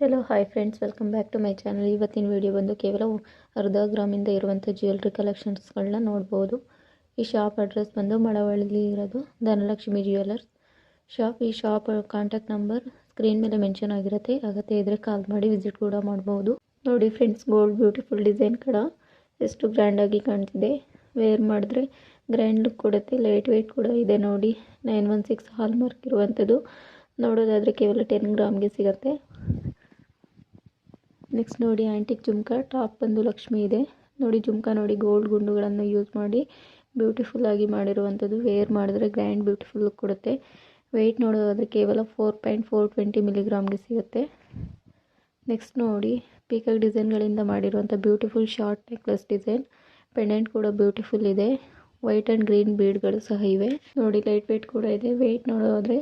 Hello hi friends welcome back to my channel ಇವತ್ತಿನ video ಬಂದು ಕೇವಲ ಅರ್ಧ ಗ್ರಾಮಿಂದ ಇರುವಂಥ ಜ್ಯುವೆಲ್ರಿ ಕಲೆಕ್ಷನ್ಸ್ಗಳನ್ನ ನೋಡ್ಬೋದು. ಈ ಶಾಪ್ ಅಡ್ರೆಸ್ ಬಂದು ಮಳವಳ್ಳಿ ಇರೋದು ಧನಲಕ್ಷ್ಮಿ ಜ್ಯುವೆಲರ್ಸ್ ಶಾಪ್ ಈ ಶಾಪ್ ಕಾಂಟ್ಯಾಕ್ಟ್ ನಂಬರ್ ಸ್ಕ್ರೀನ್ ಮೇಲೆ ಮೆನ್ಷನ್ ಆಗಿರುತ್ತೆ. ಅಗತ್ಯ ಇದ್ರೆ ಕಾಲ್ ಮಾಡಿ ವಿಸಿಟ್ ಕೂಡ ಮಾಡ್ಬೋದು. ನೋಡಿ ಫ್ರೆಂಡ್ಸ್ ಗೋಲ್ಡ್ ಬ್ಯೂಟಿಫುಲ್ ಡಿಸೈನ್ ಕಡ ಎಷ್ಟು ಗ್ರ್ಯಾಂಡಾಗಿ ಕಾಣ್ತಿದೆ. ವೇರ್ ಮಾಡಿದ್ರೆ ಗ್ರ್ಯಾಂಡ್ ಲುಕ್ ಕೊಡುತ್ತೆ ಲೈಟ್ ವೆಯ್ಟ್ ಕೂಡ ಇದೆ ನೋಡಿ. Nine one six hallmark ಇರುವಂಥದ್ದು ನೋಡೋದಾದರೆ ಕೇವಲ ಟೆನ್ ಗ್ರಾಮ್ಗೆ ಸಿಗುತ್ತೆ. ನೆಕ್ಸ್ಟ್ ನೋಡಿ ಆ್ಯಂಟಿಕ್ ಜುಮ್ಕಾ ಟಾಪ್ ಬಂದು ಲಕ್ಷ್ಮಿ ಇದೆ. ನೋಡಿ ಜುಮ್ಕಾ ನೋಡಿ ಗೋಲ್ಡ್ ಗುಂಡುಗಳನ್ನು ಯೂಸ್ ಮಾಡಿ ಬ್ಯೂಟಿಫುಲ್ ಆಗಿ ಮಾಡಿರುವಂಥದ್ದು. ವೇರ್ ಮಾಡಿದ್ರೆ ಗ್ರ್ಯಾಂಡ್ ಬ್ಯೂಟಿಫುಲ್ ಕೊಡುತ್ತೆ. ವೆಯ್ಟ್ ನೋಡೋದಾದರೆ ಕೇವಲ ಫೋರ್ ಪಾಯಿಂಟ್ ಫೋರ್ ಟ್ವೆಂಟಿ ಮಿಲಿಗ್ರಾಮ್ಗೆ ಸಿಗುತ್ತೆ. ನೆಕ್ಸ್ಟ್ ನೋಡಿ ಪೀಕಾಕ್ ಡಿಸೈನ್ಗಳಿಂದ ಮಾಡಿರುವಂಥ beautiful short necklace design pendant ಕೂಡ ಬ್ಯೂಟಿಫುಲ್ ಇದೆ. ವೈಟ್ ಆ್ಯಂಡ್ ಗ್ರೀನ್ ಬೀಡ್ಗಳು ಸಹ ಇವೆ. ನೋಡಿ ಲೈಟ್ ವೆಯ್ಟ್ ಕೂಡ ಇದೆ. ವೆಯ್ಟ್ ನೋಡೋದಾದರೆ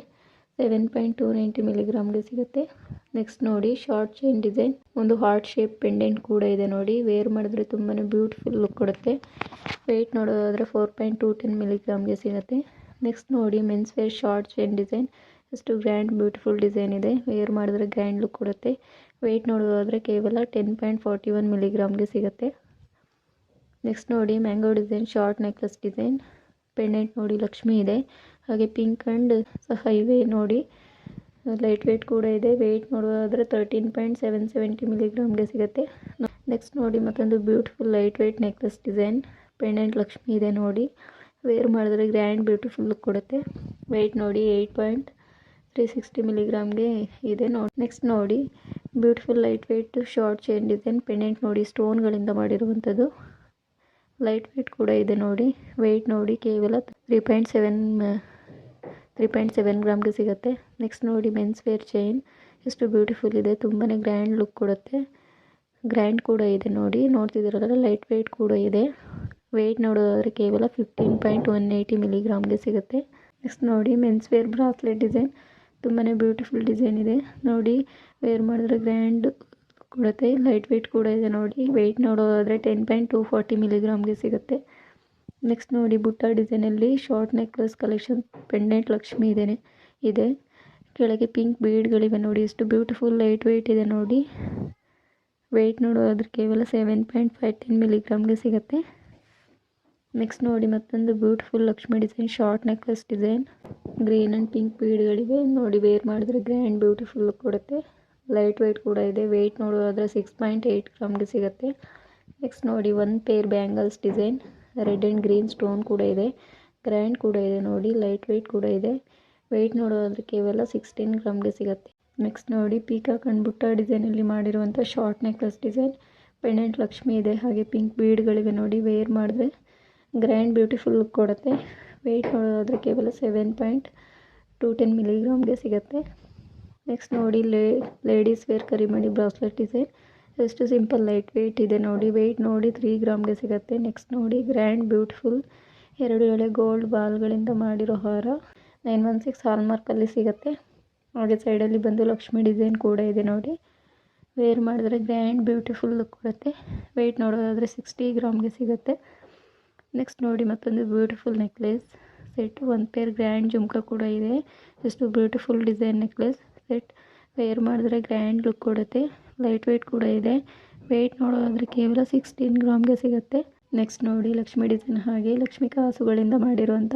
ಸೆವೆನ್ ಪಾಯಿಂಟ್ ಟೂ ನೈಂಟಿ ಮಿಲಿಗ್ರಾಮ್ಗೆ ಸಿಗುತ್ತೆ. ನೆಕ್ಸ್ಟ್ ನೋಡಿ ಶಾರ್ಟ್ ಚೈನ್ ಡಿಸೈನ್ ಒಂದು ಹಾರ್ಟ್ ಶೇಪ್ ಪೆಂಡೆಂಟ್ ಕೂಡ ಇದೆ ನೋಡಿ. ವೇರ್ ಮಾಡಿದ್ರೆ ತುಂಬಾ ಬ್ಯೂಟಿಫುಲ್ ಲುಕ್ ಕೊಡುತ್ತೆ. ವೆಯ್ಟ್ ನೋಡೋದಾದರೆ ಫೋರ್ ಪಾಯಿಂಟ್ ಟೂ ಟೆನ್ ಮಿಲಿಗ್ರಾಮ್ಗೆ ಸಿಗುತ್ತೆ. ನೆಕ್ಸ್ಟ್ ನೋಡಿ men's wear short chain design ಎಷ್ಟು ಗ್ರ್ಯಾಂಡ್ ಬ್ಯೂಟಿಫುಲ್ ಡಿಸೈನ್ ಇದೆ. ವೇರ್ ಮಾಡಿದ್ರೆ ಗ್ರ್ಯಾಂಡ್ ಲುಕ್ ಕೊಡುತ್ತೆ. ವೆಯ್ಟ್ ನೋಡೋದಾದರೆ ಕೇವಲ ಟೆನ್ ಪಾಯಿಂಟ್ ಫಾರ್ಟಿ ಒನ್ ಮಿಲಿಗ್ರಾಮ್ಗೆ ಸಿಗುತ್ತೆ. ನೆಕ್ಸ್ಟ್ ನೋಡಿ mango design short necklace design pendant ನೋಡಿ, ಲಕ್ಷ್ಮಿ ಇದೆ. ಹಾಗೆ ಪಿಂಕ್ ಆ್ಯಂಡ್ ಸಹ ಇವೆ ನೋಡಿ. ಲೈಟ್ ವೆಯ್ಟ್ ಕೂಡ ಇದೆ. ವೆಯ್ಟ್ ನೋಡೋದಾದರೆ ತರ್ಟೀನ್ ಪಾಯಿಂಟ್ ಸೆವೆನ್ ಸೆವೆಂಟಿ ಮಿಲಿಗ್ರಾಮ್ಗೆ ಸಿಗುತ್ತೆ. ನೆಕ್ಸ್ಟ್ ನೋಡಿ ಮತ್ತೊಂದು beautiful light weight necklace design pendant Lakshmi ಇದೆ ನೋಡಿ. ವೇರ್ ಮಾಡಿದ್ರೆ ಗ್ರ್ಯಾಂಡ್ ಬ್ಯೂಟಿಫುಲ್ ಲುಕ್ ಕೊಡುತ್ತೆ. ವೆಯ್ಟ್ ನೋಡಿ ಏಯ್ಟ್ ಪಾಯಿಂಟ್ ತ್ರೀ ಸಿಕ್ಸ್ಟಿ ಮಿಲಿಗ್ರಾಮ್ಗೆ ಇದೆ ನೋಡಿ. ನೆಕ್ಸ್ಟ್ ನೋಡಿ beautiful light weight short chain design pendant ನೋಡಿ ಸ್ಟೋನ್ಗಳಿಂದ ಮಾಡಿರುವಂಥದ್ದು. ಲೈಟ್ ವೆಯ್ಟ್ ಕೂಡ ಇದೆ ನೋಡಿ. ವೆಯ್ಟ್ ನೋಡಿ ಕೇವಲ three point seven three point seven ಗ್ರಾಮ್ಗೆ ಸಿಗುತ್ತೆ. ನೆಕ್ಸ್ಟ್ ನೋಡಿ ಮೆನ್ಸ್ ವೇರ್ ಚೈನ್ ಎಷ್ಟು ಬ್ಯೂಟಿಫುಲ್ ಇದೆ. ತುಂಬಾ ಗ್ರ್ಯಾಂಡ್ ಲುಕ್ ಕೊಡುತ್ತೆ. ಗ್ರ್ಯಾಂಡ್ ಕೂಡ ಇದೆ ನೋಡಿ. ನೋಡ್ತಿದ್ದೀರಲ್ಲ ಲೈಟ್ ವೆಯ್ಟ್ ಕೂಡ ಇದೆ. ವೆಯ್ಟ್ ನೋಡೋದಾದರೆ ಕೇವಲ ಫಿಫ್ಟೀನ್ ಪಾಯಿಂಟ್ ಒನ್ ಏಯ್ಟಿ ಮಿಲಿಗ್ರಾಮ್ಗೆ ಸಿಗುತ್ತೆ. ನೆಕ್ಸ್ಟ್ ನೋಡಿ ಮೆನ್ಸ್ ವೇರ್ ಬ್ರಾಸ್ಲೆಟ್ ಡಿಸೈನ್ ತುಂಬಾ ಬ್ಯೂಟಿಫುಲ್ ಡಿಸೈನ್ ಇದೆ. ನೋಡಿ ವೇರ್ ಮಾಡಿದ್ರೆ ಗ್ರ್ಯಾಂಡ್ ಕೊಡುತ್ತೆ. ಲೈಟ್ ವೆಯ್ಟ್ ಕೂಡ ಇದೆ ನೋಡಿ. ವೆಯ್ಟ್ ನೋಡೋದಾದರೆ ಟೆನ್ ಪಾಯಿಂಟ್ ಟು ಫಾರ್ಟಿ ಮಿಲಿಗ್ರಾಮ್ಗೆ ಸಿಗುತ್ತೆ. ನೆಕ್ಸ್ಟ್ ನೋಡಿ, ಬುಟ್ಟ ಡಿಸೈನಲ್ಲಿ short necklace collection pendant Lakshmi ಇದೆ ಇದೆ. ಕೆಳಗೆ ಪಿಂಕ್ ಬೀಡ್ಗಳಿವೆ ನೋಡಿ, ಎಷ್ಟು ಬ್ಯೂಟಿಫುಲ್ ಲೈಟ್ ವೆಯ್ಟ್ ಇದೆ ನೋಡಿ. ವೆಯ್ಟ್ ನೋಡೋದಾದ್ರೆ ಕೇವಲ ಸೆವೆನ್ ಪಾಯಿಂಟ್ ಫೈವ್ ಮಿಲಿಗ್ರಾಮ್ಗೆ ಸಿಗುತ್ತೆ. ನೆಕ್ಸ್ಟ್ ನೋಡಿ, ಮತ್ತೊಂದು beautiful Lakshmi design short necklace design green and pink ಬೀಡ್ಗಳಿವೆ ನೋಡಿ ವೇರ್ ಮಾಡಿದ್ರೆ ಗ್ರ್ಯಾಂಡ್ ಬ್ಯೂಟಿಫುಲ್ ಕೊಡುತ್ತೆ. ಲೈಟ್ ವೆಯ್ಟ್ ಕೂಡ ಇದೆ. ವೆಯ್ಟ್ ನೋಡೋದಾದರೆ ಸಿಕ್ಸ್ ಪಾಯಿಂಟ್ ಏಯ್ಟ್ ಗ್ರಾಮ್ಗೆ ಸಿಗುತ್ತೆ. ನೆಕ್ಸ್ಟ್ ನೋಡಿ one pair bangles design red and green stone ಕೂಡ ಇದೆ. ಗ್ರ್ಯಾಂಡ್ ಕೂಡ ಇದೆ ನೋಡಿ, ಲೈಟ್ ವೆಯ್ಟ್ ಕೂಡ ಇದೆ. ವೆಯ್ಟ್ ನೋಡೋದ್ರೆ ಕೇವಲ ಸಿಕ್ಸ್ಟೀನ್ ಗ್ರಾಮ್ಗೆ ಸಿಗುತ್ತೆ. ನೆಕ್ಸ್ಟ್ ನೋಡಿ, ಪೀಕಾಕ್ ಬುಟ್ಟ ಡಿಸೈನಲ್ಲಿ ಮಾಡಿರುವಂಥ short necklace design. Pendant Lakshmi ಇದೆ, ಹಾಗೆ ಪಿಂಕ್ ಬೀಡ್ಗಳಿವೆ ನೋಡಿ, ವೇರ್ ಮಾಡಿದ್ರೆ ಗ್ರ್ಯಾಂಡ್ ಬ್ಯೂಟಿಫುಲ್ ಲುಕ್ ಕೊಡುತ್ತೆ. ವೆಯ್ಟ್ ನೋಡೋದಾದರೆ ಕೇವಲ ಸೆವೆನ್ ಪಾಯಿಂಟ್ ಟು ಟೆನ್ ಮಿಲಿಗ್ರಾಮ್ಗೆ ಸಿಗುತ್ತೆ. ನೆಕ್ಸ್ಟ್ ನೋಡಿ, ಲೇ, ಲೇಡೀಸ್ ವೇರ್ ಕರಿಮಣಿ ಬ್ರಾಸ್ಲೆಟ್ ಡಿಸೈನ್. ಎಷ್ಟು ಸಿಂಪಲ್ ಲೈಟ್ ವೆಯ್ಟ್ ಇದೆ ನೋಡಿ. ವೆಯ್ಟ್ ನೋಡಿ ತ್ರೀ ಗ್ರಾಮ್ಗೆ ಸಿಗುತ್ತೆ. ನೆಕ್ಸ್ಟ್ ನೋಡಿ ಗ್ರ್ಯಾಂಡ್ ಬ್ಯೂಟಿಫುಲ್ ಎರಡು ಎಳೆ ಗೋಲ್ಡ್ ಬಾಲ್ಗಳಿಂದ ಮಾಡಿರೋ ಹಾರ. ನೈನ್ ಒನ್ ಸಿಕ್ಸ್ ಹಾಲ್ಮಾರ್ಕಲ್ಲಿ ಸಿಗುತ್ತೆ. ಹಾಗೆ ಸೈಡಲ್ಲಿ ಬಂದು ಲಕ್ಷ್ಮಿ ಡಿಸೈನ್ ಕೂಡ ಇದೆ ನೋಡಿ. ವೇರ್ ಮಾಡಿದ್ರೆ ಗ್ರ್ಯಾಂಡ್ ಬ್ಯೂಟಿಫುಲ್ ಲುಕ್ ಕೊಡುತ್ತೆ. ವೆಯ್ಟ್ ನೋಡೋದಾದರೆ ಸಿಕ್ಸ್ಟಿ ಗ್ರಾಮ್ಗೆ ಸಿಗುತ್ತೆ. ನೆಕ್ಸ್ಟ್ ನೋಡಿ ಮತ್ತೊಂದು ಬ್ಯೂಟಿಫುಲ್ ನೆಕ್ಲೆಸ್ ಸೆಟ್ ಒಂದು ಪೇರ್ ಗ್ರ್ಯಾಂಡ್ ಜುಮ್ಕ ಕೂಡ ಇದೆ. ಎಷ್ಟು beautiful design necklace set wear ಮಾಡಿದ್ರೆ ಗ್ರ್ಯಾಂಡ್ ಲುಕ್ ಕೊಡುತ್ತೆ. ಲೈಟ್ ವೆಯ್ಟ್ ಕೂಡ ಇದೆ. ವೆಯ್ಟ್ ನೋಡೋದಾದರೆ ಕೇವಲ ಸಿಕ್ಸ್ಟೀನ್ ಗ್ರಾಮ್ಗೆ ಸಿಗುತ್ತೆ. ನೆಕ್ಸ್ಟ್ ನೋಡಿ ಲಕ್ಷ್ಮಿ ಡಿಸೈನ್ ಹಾಗೆ ಲಕ್ಷ್ಮಿಕಾ ಕಾಸುಗಳಿಂದ ಮಾಡಿರುವಂಥ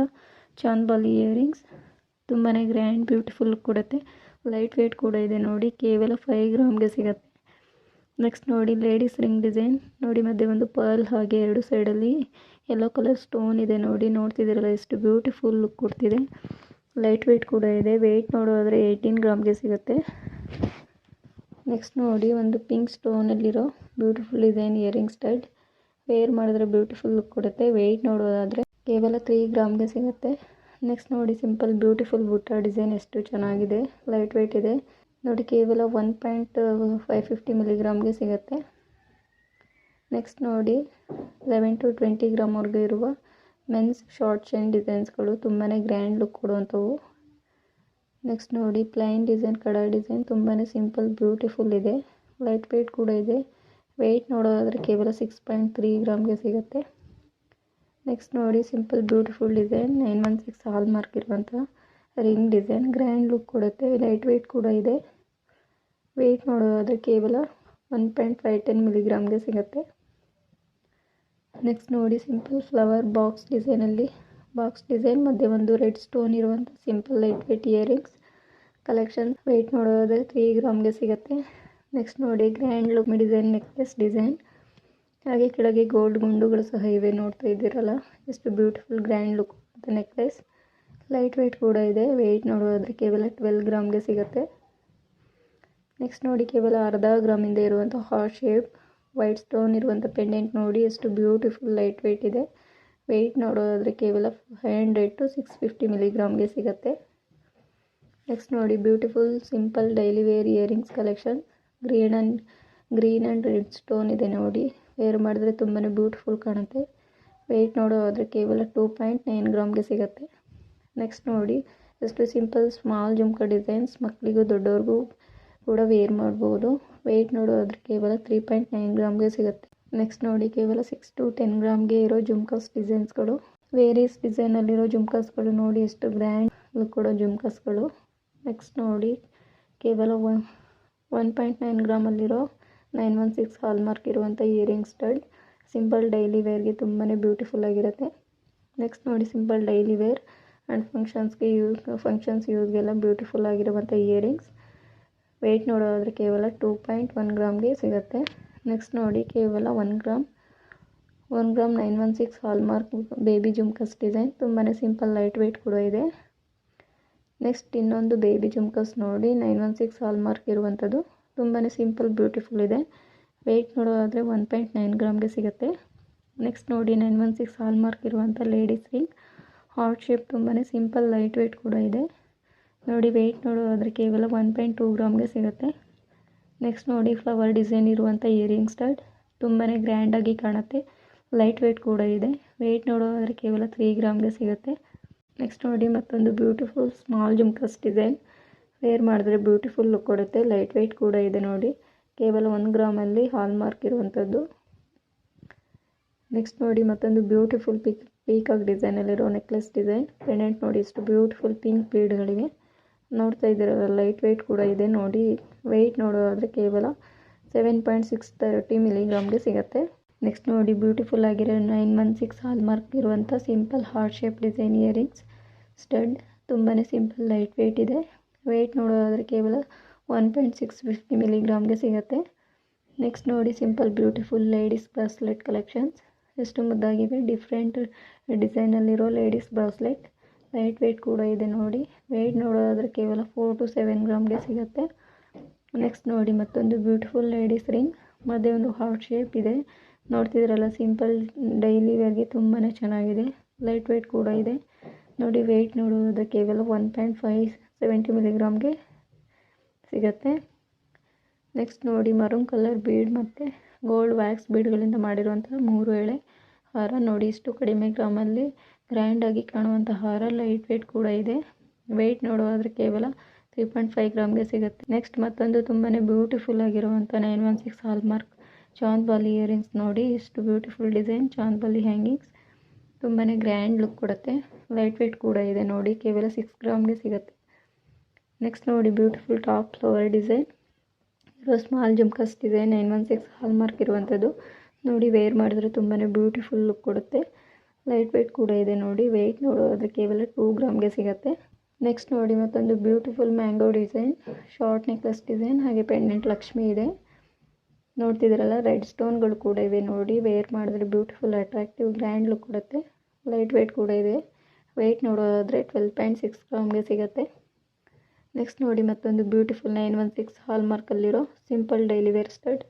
ಚಾಂದ್ಬಾಲ್ ಇಯರಿಂಗ್ಸ್ ತುಂಬಾ ಗ್ರ್ಯಾಂಡ್ ಬ್ಯೂಟಿಫುಲ್ ಕೊಡುತ್ತೆ. ಲೈಟ್ ವೆಯ್ಟ್ ಕೂಡ ಇದೆ ನೋಡಿ, ಕೇವಲ ಫೈವ್ ಗ್ರಾಮ್ಗೆ ಸಿಗುತ್ತೆ. ನೆಕ್ಸ್ಟ್ ನೋಡಿ ಲೇಡೀಸ್ ರಿಂಗ್ ಡಿಸೈನ್ ನೋಡಿ ಮಧ್ಯೆ ಒಂದು ಪರ್ಲ್ ಹಾಗೆ ಎರಡು ಸೈಡಲ್ಲಿ ಯೆಲ್ಲೋ ಕಲರ್ ಸ್ಟೋನ್ ಇದೆ ನೋಡಿ. ನೋಡ್ತಿದ್ದೀರಲ್ಲ, ಎಷ್ಟು ಬ್ಯೂಟಿಫುಲ್ ಲುಕ್ ಕೊಡ್ತಿದೆ. ಲೈಟ್ ವೆಯ್ಟ್ ಕೂಡ ಇದೆ. ವೆಯ್ಟ್ ನೋಡೋದಾದರೆ ಏಯ್ಟೀನ್ ಗ್ರಾಮ್ಗೆ ಸಿಗುತ್ತೆ. ನೆಕ್ಸ್ಟ್ ನೋಡಿ ಒಂದು pink ಸ್ಟೋನಲ್ಲಿರೋ beautiful design earring style wear ಮಾಡಿದ್ರೆ ಬ್ಯೂಟಿಫುಲ್ ಲುಕ್ ಕೊಡುತ್ತೆ. ವೆಯ್ಟ್ ನೋಡೋದಾದರೆ ಕೇವಲ ತ್ರೀ ಗ್ರಾಮ್ಗೆ ಸಿಗುತ್ತೆ. ನೆಕ್ಸ್ಟ್ ನೋಡಿ ಸಿಂಪಲ್ ಬ್ಯೂಟಿಫುಲ್ ಬುಟ್ಟ ಡಿಸೈನ್ ಎಷ್ಟು ಚೆನ್ನಾಗಿದೆ. ಲೈಟ್ ವೆಯ್ಟ್ ಇದೆ. ನೋಡಿ ಕೇವಲ ಒನ್ ಪಾಯಿಂಟ್ ಫೈವ್ ಫಿಫ್ಟಿ ಮಿಲಿಗ್ರಾಮ್ಗೆ ಸಿಗುತ್ತೆ. ನೆಕ್ಸ್ಟ್ ನೋಡಿ ಲೆವೆನ್ ಟು ಟ್ವೆಂಟಿ ಗ್ರಾಮ್ವರೆಗೂ ಇರುವ ಮೆನ್ಸ್ ಶಾರ್ಟ್ ಚೈನ್ ಡಿಸೈನ್ಸ್ಗಳು ತುಂಬಾ ಗ್ರ್ಯಾಂಡ್ ಲುಕ್ ಕೊಡುವಂಥವು. ನೆಕ್ಸ್ಟ್ ನೋಡಿ ಪ್ಲೈನ್ ಡಿಸೈನ್ ಕಡ ಡಿಸೈನ್ ತುಂಬಾ ಸಿಂಪಲ್ ಬ್ಯೂಟಿಫುಲ್ ಇದೆ. ಲೈಟ್ ವೆಯ್ಟ್ ಕೂಡ ಇದೆ. ವೆಯ್ಟ್ ನೋಡೋದಾದರೆ ಕೇವಲ ಸಿಕ್ಸ್ ಪಾಯಿಂಟ್ ತ್ರೀ ಗ್ರಾಮ್ಗೆ ಸಿಗುತ್ತೆ. ನೆಕ್ಸ್ಟ್ ನೋಡಿ simple beautiful design nine one six hallmark ಇರುವಂಥ ರಿಂಗ್ ಡಿಸೈನ್ ಗ್ರ್ಯಾಂಡ್ ಲುಕ್ ಕೊಡುತ್ತೆ. ಲೈಟ್ ವೆಯ್ಟ್ ಕೂಡ ಇದೆ. ವೆಯ್ಟ್ ನೋಡೋದಾದರೆ ಕೇವಲ ಒನ್ ಪಾಯಿಂಟ್ ಫೈವ್ ಟೆನ್ ಮಿಲಿಗ್ರಾಮ್ಗೆ ಸಿಗುತ್ತೆ. ನೆಕ್ಸ್ಟ್ ನೋಡಿ ಸಿಂಪಲ್ ಫ್ಲವರ್ ಬಾಕ್ಸ್ ಡಿಸೈನಲ್ಲಿ ಬಾಕ್ಸ್ ಡಿಸೈನ್ ಮಧ್ಯೆ ಒಂದು ರೆಡ್ ಸ್ಟೋನ್ ಇರುವಂಥ simple light weight earrings. Collection weight ನೋಡೋದಾದರೆ ತ್ರೀ ಗ್ರಾಮ್ಗೆ ಸಿಗುತ್ತೆ. ನೆಕ್ಸ್ಟ್ ನೋಡಿ grand look design necklace design ಹಾಗೆ ಕೆಳಗೆ ಗೋಲ್ಡ್ ಗುಂಡುಗಳು ಸಹ ಇವೆ ನೋಡ್ತಾ ಇದ್ದೀರಲ್ಲ. ಎಷ್ಟು beautiful grand look necklace light weight ಕೂಡ ಇದೆ. ವೆಯ್ಟ್ ನೋಡೋದಾದರೆ ಕೇವಲ ಟ್ವೆಲ್ ಗ್ರಾಮ್ಗೆ ಸಿಗುತ್ತೆ. ನೆಕ್ಸ್ಟ್ ನೋಡಿ, ಕೇವಲ ಅರ್ಧ ಗ್ರಾಮಿಂದ ಇರುವಂಥ ಹಾರ್ಟ್ ಶೇಪ್ ವೈಟ್ ಸ್ಟೋನ್ ಇರುವಂಥ ಪೆಂಡೆಂಟ್ ನೋಡಿ. ಎಷ್ಟು ಬ್ಯೂಟಿಫುಲ್ ಲೈಟ್ ವೆಯ್ಟ್ ಇದೆ. ವೆಯ್ಟ್ ನೋಡೋದಾದರೆ ಕೇವಲ five hundred two six fifty ಮಿಲಿಗ್ರಾಮ್ಗೆ ಸಿಗುತ್ತೆ. ನೆಕ್ಸ್ಟ್ ನೋಡಿ beautiful simple daily wear earrings collection green and green and red stone ಇದೆ ನೋಡಿ. ವೇರ್ ಮಾಡಿದ್ರೆ ತುಂಬಾ ಬ್ಯೂಟಿಫುಲ್ ಕಾಣುತ್ತೆ. ವೆಯ್ಟ್ ನೋಡೋದಾದರೆ ಕೇವಲ ಟೂ ಪಾಯಿಂಟ್ ನೈನ್ ಗ್ರಾಮ್ಗೆ ಸಿಗುತ್ತೆ. ನೆಕ್ಸ್ಟ್ ನೋಡಿ ಎಷ್ಟು ಸಿಂಪಲ್ ಸ್ಮಾಲ್ ಜುಮ್ಕ ಡಿಸೈನ್ಸ್ ಮಕ್ಕಳಿಗೂ ದೊಡ್ಡವ್ರಿಗೂ ಕೂಡ ವೇರ್ ಮಾಡ್ಬೋದು. ವೆಯ್ಟ್ ನೋಡೋದಾದ್ರೆ ಕೇವಲ ತ್ರೀ ಪಾಯಿಂಟ್ ನೈನ್ ಗ್ರಾಮ್ಗೆ ಸಿಗುತ್ತೆ. ನೆಕ್ಸ್ಟ್ ನೋಡಿ, ಕೇವಲ ಸಿಕ್ಸ್ ಟು ಟೆನ್ ಗ್ರಾಮ್ಗೆ ಇರೋ ಜುಮ್ಕಾಸ್ ಡಿಸೈನ್ಸ್ಗಳು ವೇರಿಯಸ್ ಡಿಸೈನಲ್ಲಿರೋ ಜುಮ್ಕಾಸ್ಗಳು ನೋಡಿ, ಎಷ್ಟು ಗ್ರ್ಯಾಂಡ್ ಲುಕ್ ಕೊಡೋ ಜುಮ್ಕಾಸ್ಗಳು ನೆಕ್ಸ್ಟ್ ನೋಡಿ, ಕೇವಲ ಒನ್ ಒನ್ ಪಾಯಿಂಟ್ ನೈನ್ ಗ್ರಾಮಲ್ಲಿರೋ ನೈನ್ ಒನ್ ಸಿಕ್ಸ್ ಹಾಲ್ಮಾರ್ಕ್ ಇರುವಂಥ ಇಯರಿಂಗ್ ಸ್ಟಡ್ ಸಿಂಪಲ್ ಡೈಲಿ ವೇರ್ಗೆ ತುಂಬಾ ಬ್ಯೂಟಿಫುಲ್ ಆಗಿರುತ್ತೆ. ನೆಕ್ಸ್ಟ್ ನೋಡಿ ಸಿಂಪಲ್ ಡೈಲಿ ವೇರ್ ಆ್ಯಂಡ್ ಫಂಕ್ಷನ್ಸ್ಗೆ ಯೂಸ್ ಫಂಕ್ಷನ್ಸ್ ಯೂಸ್ಗೆಲ್ಲ ಬ್ಯೂಟಿಫುಲ್ ಆಗಿರುವಂಥ ಇಯರಿಂಗ್ಸ್ ವೆಯ್ಟ್ ನೋಡೋದಾದರೆ ಕೇವಲ ಟೂ ಪಾಯಿಂಟ್ ಒನ್ ಗ್ರಾಮ್ಗೆ ಸಿಗುತ್ತೆ. ನೆಕ್ಸ್ಟ್ ನೋಡಿ, ಕೇವಲ one gram one gram nine one six hallmark baby jhumkas design ತುಂಬಾ ಸಿಂಪಲ್ ಲೈಟ್ ವೆಯ್ಟ್ ಕೂಡ ಇದೆ. ನೆಕ್ಸ್ಟ್ ಇನ್ನೊಂದು ಬೇಬಿ ಜುಮ್ಕಸ್ ನೋಡಿ ನೈನ್ ಒನ್ ಸಿಕ್ಸ್ ಹಾಲ್ಮಾರ್ಕ್ ಇರುವಂಥದ್ದು ತುಂಬಾ ಸಿಂಪಲ್ ಬ್ಯೂಟಿಫುಲ್ ಇದೆ. ವೆಯ್ಟ್ ನೋಡೋದಾದರೆ ಒನ್ ಪಾಯಿಂಟ್ ನೈನ್ ಗ್ರಾಮ್ಗೆ ಸಿಗುತ್ತೆ. ನೆಕ್ಸ್ಟ್ ನೋಡಿ ನೈನ್ ಒನ್ ಸಿಕ್ಸ್ ಹಾಲ್ಮಾರ್ಕ್ ಇರುವಂಥ ಲೇಡೀಸ್ ರಿಂಗ್ ಹಾರ್ಟ್ ಶೇಪ್ ತುಂಬಾ ಸಿಂಪಲ್ ಲೈಟ್ ವೆಯ್ಟ್ ಕೂಡ ಇದೆ. ನೋಡಿ ವೆಯ್ಟ್ ನೋಡೋದಾದರೆ ಕೇವಲ ಒನ್ ಪಾಯಿಂಟ್ ಟೂ ಗ್ರಾಮ್ಗೆ ಸಿಗುತ್ತೆ. ನೆಕ್ಸ್ಟ್ ನೋಡಿ ಫ್ಲವರ್ ಡಿಸೈನ್ ಇರುವಂಥ ಇಯರಿಂಗ್ ಸ್ಟಡ್ ತುಂಬಾ ಗ್ರ್ಯಾಂಡಾಗಿ ಕಾಣುತ್ತೆ. ಲೈಟ್ ವೆಯ್ಟ್ ಕೂಡ ಇದೆ. ವೆಯ್ಟ್ ನೋಡೋದಾದರೆ ಕೇವಲ ತ್ರೀ ಗ್ರಾಮ್ಗೆ ಸಿಗುತ್ತೆ. ನೆಕ್ಸ್ಟ್ ನೋಡಿ ಮತ್ತೊಂದು beautiful small jhumkas design wear ಮಾಡಿದ್ರೆ ಬ್ಯೂಟಿಫುಲ್ ಲುಕ್ ಕೊಡುತ್ತೆ. ಲೈಟ್ ವೆಯ್ಟ್ ಕೂಡ ಇದೆ ನೋಡಿ. ಕೇವಲ ಒಂದು ಗ್ರಾಮಲ್ಲಿ ಹಾಲ್ಮಾರ್ಕ್ ಇರುವಂಥದ್ದು ನೆಕ್ಸ್ಟ್ ನೋಡಿ ಮತ್ತೊಂದು ಬ್ಯೂಟಿಫುಲ್ ಪೀಕ್ ಪೀಕಾಕ್ ಡಿಸೈನಲ್ಲಿರೋ ನೆಕ್ಲೆಸ್ ಡಿಸೈನ್ ಪೆಂಡೆಂಟ್ ನೋಡಿ ಎಷ್ಟು ಬ್ಯೂಟಿಫುಲ್ ಪಿಂಕ್ ಬೀಡ್ಗಳಿವೆ ನೋಡ್ತಾ ಇದ್ದೀರಲ್ಲ ಲೈಟ್ ವೆಯ್ಟ್ ಕೂಡ ಇದೆ ನೋಡಿ. ವೆಯ್ಟ್ ನೋಡೋದಾದರೆ ಕೇವಲ ಸೆವೆನ್ ಪಾಯಿಂಟ್ ಸಿಕ್ಸ್ ತರ್ಟಿ ಮಿಲಿಗ್ರಾಮ್ಗೆ ಸಿಗುತ್ತೆ. ನೆಕ್ಸ್ಟ್ ನೋಡಿ ಬ್ಯೂಟಿಫುಲ್ ಆಗಿರೋ ನೈನ್ ಒನ್ ಸಿಕ್ಸ್ ಹಾಲ್ಮಾರ್ಕ್ ಇರುವಂಥ simple heart shape design earrings stud ತುಂಬಾ ಸಿಂಪಲ್ ಲೈಟ್ ವೆಯ್ಟ್ ಇದೆ ವೆಯ್ಟ್ ನೋಡೋದಾದರೆ ಕೇವಲ ಒನ್ ಪಾಯಿಂಟ್ ಸಿಕ್ಸ್ ಫಿಫ್ಟಿ ಮಿಲಿಗ್ರಾಮ್ಗೆ ಸಿಗುತ್ತೆ. ನೆಕ್ಸ್ಟ್ ನೋಡಿ simple beautiful ladies bracelet collections ಎಷ್ಟು ಮುದ್ದಾಗಿವೆ ಡಿಫ್ರೆಂಟ್ ಡಿಸೈನಲ್ಲಿರೋ ಲೇಡೀಸ್ ಬ್ರಾಸ್ಲೆಟ್ ಲೈಟ್ ವೆಯ್ಟ್ ಕೂಡ ಇದೆ ನೋಡಿ. ವೆಯ್ಟ್ ನೋಡೋದಾದರೆ ಕೇವಲ ಫೋರ್ ಟು ಸೆವೆನ್ ಗ್ರಾಮ್ಗೆ ಸಿಗುತ್ತೆ. ನೆಕ್ಸ್ಟ್ ನೋಡಿ ಮತ್ತೊಂದು ಬ್ಯೂಟಿಫುಲ್ ಲೇಡೀಸ್ ರಿಂಗ್ ಮಧ್ಯೆ ಒಂದು ಹಾರ್ಟ್ ಶೇಪ್ ಇದೆ. ನೋಡ್ತಿದ್ರಲ್ಲ ಸಿಂಪಲ್ ಡೈಲಿ ವೇರ್ಗೆ ತುಂಬಾ ಚೆನ್ನಾಗಿದೆ. ಲೈಟ್ ವೆಯ್ಟ್ ಕೂಡ ಇದೆ. ನೋಡಿ ವೆಯ್ಟ್ ನೋಡೋದಾದ್ರೆ ಕೇವಲ ಒನ್ ಪಾಯಿಂಟ್ ಫೈವ್ ಸೆವೆಂಟಿ ಮಿಲಿಗ್ರಾಮ್ಗೆ ಸಿಗುತ್ತೆ. ನೆಕ್ಸ್ಟ್ ನೋಡಿ ಮರೂನ್ ಕಲರ್ ಬೀಡ್ ಮತ್ತು ಗೋಲ್ಡ್ ವ್ಯಾಕ್ಸ್ ಬೀಡ್ಗಳಿಂದ ಮಾಡಿರುವಂಥ ಮೂರು ಎಳೆ ಹಾರ ನೋಡಿ. ಇಷ್ಟು ಕಡಿಮೆ ಗ್ರಾಮಲ್ಲಿ ಗ್ರ್ಯಾಂಡಾಗಿ ಕಾಣುವಂಥ ಹಾರ ಲೈಟ್ ವೆಯ್ಟ್ ಕೂಡ ಇದೆ. ವೆಯ್ಟ್ ನೋಡೋದಾದರೆ ಕೇವಲ ತ್ರೀ ಪಾಯಿಂಟ್ ಫೈವ್ ಗ್ರಾಮ್ಗೆ ಸಿಗುತ್ತೆ. ನೆಕ್ಸ್ಟ್ ಮತ್ತೊಂದು ತುಂಬಾ ಬ್ಯೂಟಿಫುಲ್ ಆಗಿರುವಂಥ nine one six hallmark chandbali earrings ನೋಡಿ. ಎಷ್ಟು ಬ್ಯೂಟಿಫುಲ್ ಡಿಸೈನ್ ಚಾಂದ್ಬಾಲಿ ಹ್ಯಾಂಗಿಂಗ್ಸ್ ತುಂಬಾ ಗ್ರ್ಯಾಂಡ್ ಲುಕ್ ಕೊಡುತ್ತೆ. ಲೈಟ್ ವೆಯ್ಟ್ ಕೂಡ ಇದೆ ನೋಡಿ. ಕೇವಲ ಸಿಕ್ಸ್ ಗ್ರಾಮ್ಗೆ ಸಿಗುತ್ತೆ. ನೆಕ್ಸ್ಟ್ ನೋಡಿ ಬ್ಯೂಟಿಫುಲ್ ಟಾಪ್ ಫ್ಲವರ್ ಡಿಸೈನ್ ಇದು small jhumkas design nine one six hallmark ಇರುವಂಥದ್ದು ನೋಡಿ ವೇರ್ ಮಾಡಿದ್ರೆ ತುಂಬಾ ಬ್ಯೂಟಿಫುಲ್ ಲುಕ್ ಕೊಡುತ್ತೆ. ಲೈಟ್ ವೆಯ್ಟ್ ಕೂಡ ಇದೆ ನೋಡಿ. ವೆಯ್ಟ್ ನೋಡೋದ್ರೆ ಕೇವಲ ಟೂ ಗ್ರಾಮ್ಗೆ ಸಿಗುತ್ತೆ. ನೆಕ್ಸ್ಟ್ ನೋಡಿ, ಮತ್ತೊಂದು beautiful mango design short necklace design ಹಾಗೆ ಪೆಂಡೆಂಟ್ ಲಕ್ಷ್ಮಿ ಇದೆ. ನೋಡ್ತಿದ್ದೀರಲ್ಲ ರೆಡ್ ಸ್ಟೋನ್ಗಳು ಕೂಡ ಇವೆ ನೋಡಿ. ವೇರ್ ಮಾಡಿದ್ರೆ ಬ್ಯೂಟಿಫುಲ್ ಅಟ್ರಾಕ್ಟಿವ್ ಗ್ರ್ಯಾಂಡ್ ಲುಕ್ ಕೊಡುತ್ತೆ. ಲೈಟ್ ವೆಯ್ಟ್ ಕೂಡ ಇದೆ. ವೆಯ್ಟ್ ನೋಡೋದಾದರೆ ಟ್ವೆಲ್ ಪಾಯಿಂಟ್ ಸಿಕ್ಸ್ ಗ್ರಾಮ್ಗೆ ಸಿಗುತ್ತೆ. ನೆಕ್ಸ್ಟ್ ನೋಡಿ, ಮತ್ತೊಂದು beautiful nine one six ಹಾಲ್ಮಾರ್ಕಲ್ಲಿರೋ simple daily wear stud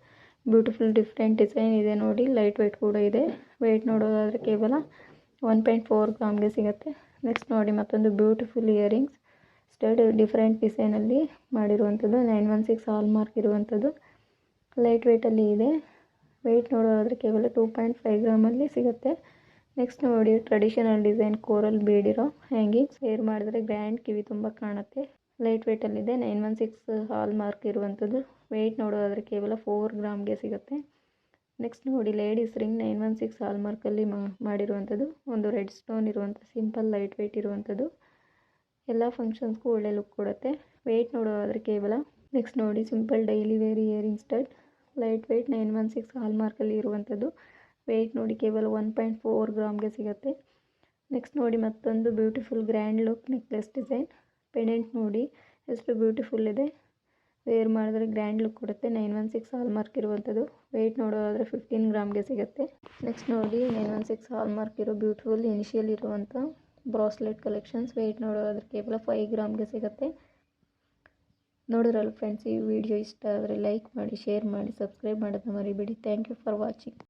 beautiful different design ಇದೆ ನೋಡಿ. ಲೈಟ್ ವೆಯ್ಟ್ ಕೂಡ ಇದೆ. ವೆಯ್ಟ್ ನೋಡೋದಾದರೆ ಕೇವಲ ಒನ್ ಪಾಯಿಂಟ್ ಫೋರ್ ಗ್ರಾಮ್ಗೆ ಸಿಗುತ್ತೆ. ನೆಕ್ಸ್ಟ್ ನೋಡಿ ಮತ್ತೊಂದು ಬ್ಯೂಟಿಫುಲ್ ಇಯರಿಂಗ್ಸ್ ಸ್ಟಡ್ ಡಿಫ್ರೆಂಟ್ ಡಿಸೈನಲ್ಲಿ ಮಾಡಿರುವಂಥದ್ದು. ನೈನ್ ಒನ್ ಸಿಕ್ಸ್ ಹಾಲ್ಮಾರ್ಕ್ ಇರುವಂಥದ್ದು. ಲೈಟ್ ವೆಯ್ಟಲ್ಲಿ ಇದೆ. ವೆಯ್ಟ್ ನೋಡೋದಾದರೆ ಕೇವಲ ಟೂ ಪಾಯಿಂಟ್ ಫೈವ್ ಗ್ರಾಮಲ್ಲಿ ಸಿಗುತ್ತೆ. ನೆಕ್ಸ್ಟ್ ನೋಡಿ ಟ್ರೆಡಿಷನಲ್ ಡಿಸೈನ್ ಕೋರಲ್ ಬೀಡಿರೋ ಹ್ಯಾಂಗಿಂಗ್ ಸೇರ್ ಮಾಡಿದ್ರೆ ಗ್ರ್ಯಾಂಡ್ ಕಿವಿ ತುಂಬ ಕಾಣುತ್ತೆ. ಲೈಟ್ ವೆಯ್ಟಲ್ಲಿದೆ nine one six hallmark ಇರುವಂಥದ್ದು. ವೆಯ್ಟ್ ನೋಡೋದಾದರೆ ಕೇವಲ ಫೋರ್ ಗ್ರಾಮ್ಗೆ ಸಿಗುತ್ತೆ. ನೆಕ್ಸ್ಟ್ ನೋಡಿ ladies ring nine one six ಹಾಲ್ ಮಾರ್ಕಲ್ಲಿ ಮಾಡಿರುವಂಥದ್ದು. ಒಂದು ರೆಡ್ ಸ್ಟೋನ್ ಇರುವಂಥ ಸಿಂಪಲ್ ಲೈಟ್ ವೆಯ್ಟ್ ಇರುವಂಥದ್ದು. ಎಲ್ಲ ಫಂಕ್ಷನ್ಸ್ಗೂ ಒಳ್ಳೆ ಲುಕ್ ಕೊಡುತ್ತೆ. ವೆಯ್ಟ್ ನೋಡೋದಾದರೆ ಕೇವಲ ನೆಕ್ಸ್ಟ್ ನೋಡಿ simple daily wear earring stud light weight nine one six ಹಾಲ್ಮಾರ್ಕಲ್ಲಿ ಇರುವಂಥದ್ದು. ವೆಯ್ಟ್ ನೋಡಿ, ಕೇವಲ ಒನ್ ಪಾಯಿಂಟ್ ಫೋರ್ ಗ್ರಾಮ್ಗೆ ಸಿಗುತ್ತೆ. ನೆಕ್ಸ್ಟ್ ನೋಡಿ, ಮತ್ತೊಂದು beautiful grand look necklace design pendant ನೋಡಿ, ಎಷ್ಟು ಬ್ಯೂಟಿಫುಲ್ ಇದೆ. ವೇರ್ ಮಾಡಿದ್ರೆ ಗ್ರ್ಯಾಂಡ್ ಲುಕ್ ಕೊಡುತ್ತೆ. ನೈನ್ ಒನ್ ಸಿಕ್ಸ್ ಹಾಲ್ಮಾರ್ಕ್ ಇರುವಂಥದ್ದು ವೆಯ್ಟ್ ನೋಡೋದಾದರೆ ಫಿಫ್ಟೀನ್ ಗ್ರಾಮ್ಗೆ ಸಿಗುತ್ತೆ. ನೆಕ್ಸ್ಟ್ ನೋಡಿ ನೈನ್ ಒನ್ ಸಿಕ್ಸ್ ಹಾಲ್ಮಾರ್ಕ್ ಇರೋ ಬ್ಯೂಟಿಫುಲ್ ಇನಿಷಿಯಲ್ ಇರುವಂಥ ಬ್ರಾಸ್ಲೆಟ್ ಕಲೆಕ್ಷನ್ಸ್ ವೆಯ್ಟ್ ನೋಡೋದಾದ್ರೆ ಕೇವಲ ಫೈವ್ ಗ್ರಾಮ್ಗೆ ಸಿಗುತ್ತೆ. ನೋಡಿದ್ರಲ್ಲ ಫ್ರೆಂಡ್ಸ್ ಈ ವಿಡಿಯೋ ಇಷ್ಟ ಆದರೆ ಲೈಕ್ ಮಾಡಿ ಶೇರ್ ಮಾಡಿ ಸಬ್ಸ್ಕ್ರೈಬ್ ಮಾಡೋದನ್ನ ಮರಿಬೇಡಿ. Thank you for watching